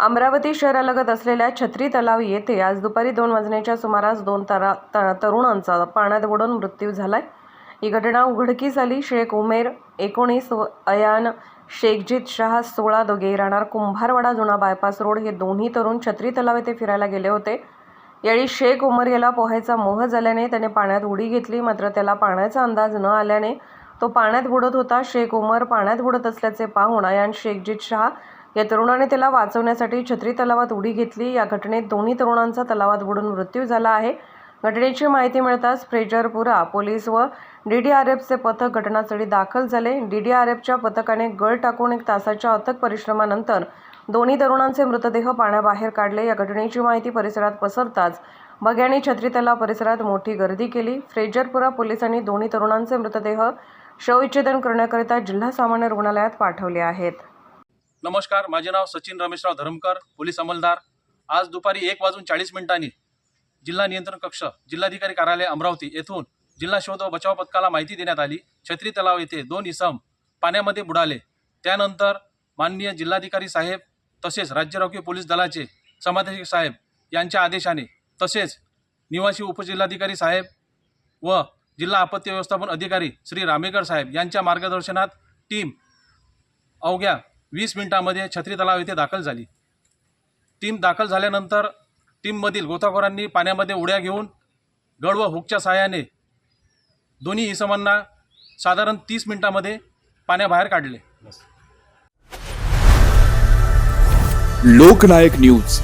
अमरावती शहरालगत असलेल्या छत्री तलाव येथे आज दुपारी दोन वाजण्याच्या सुमारास दोन तरा त तरुणांचा पाण्यात बुडून मृत्यू झालाय. ही घटना उघडकीस आली. शेख उमेर एकोणीस व अयान शेखजीत शहा सोळा दोघे राहणार कुंभारवाडा जुना बायपास रोड हे दोन्ही तरुण छत्री तलाव येथे फिरायला गेले होते. यावेळी शेख उमर याला पोहायचा मोह झाल्याने त्याने पाण्यात उडी घेतली. मात्र त्याला पाण्याचा अंदाज न आल्याने तो पाण्यात बुडत होता. शेख उमर पाण्यात बुडत असल्याचे पाहून अयान शेखजीत शहा या तरुणाने त्याला वाचवण्यासाठी छत्री तलावात उडी घेतली. या घटनेत दोन्ही तरुणांचा तलावात बुडून मृत्यू झाला आहे. घटनेची माहिती मिळताच फ्रेजरपुरा पोलीस व डी डी आर एफचे पथक घटनास्थळी दाखल झाले. डी डी आर एफच्या पथकाने गळ टाकून एक तासाच्या अथक परिश्रमानंतर दोन्ही तरुणांचे मृतदेह पाण्याबाहेर काढले. या घटनेची माहिती परिसरात पसरताच बग्याने छत्री तलाव परिसरात मोठी गर्दी केली. फ्रेजरपुरा पोलिसांनी दोन्ही तरुणांचे मृतदेह शवविच्छेदन करण्याकरिता जिल्हा सामान्य रुग्णालयात पाठवले आहेत. नमस्कार माझे नाव सचिन रमेशराव धरमकर पोलीस अंमलदार. आज दुपारी एक वाजून चाळीस मिनिटांनी जिल्हा नियंत्रण कक्ष जिल्हाधिकारी कार्यालय अमरावती येथून जिल्हा शोध व बचाव पथकाला माहिती देण्यात आली. छत्री तलाव येथे दोन इसम पाण्यामध्ये बुडाले. त्यानंतर माननीय जिल्हाधिकारी साहेब तसेच राज्य राखीव पोलीस दलाचे समादेशक साहेब यांच्या आदेशाने तसेच निवासी उपजिल्हाधिकारी साहेब व जिल्हा आपत्ती व्यवस्थापन अधिकारी श्री रामेकर साहेब यांच्या मार्गदर्शनात टीम अवघ्या वीस मिनिटामध्ये छत्री तलाव येथे दाखल झाली. टीम दाखल झाल्यानंतर टीममधील गोताखोरांनी पाण्यामध्ये उड्या घेऊन गड व हुकच्या सहाय्याने दोन्ही इसमांना साधारण तीस मिनिटामध्ये पाण्याबाहेर काढले. लोकनायक न्यूज.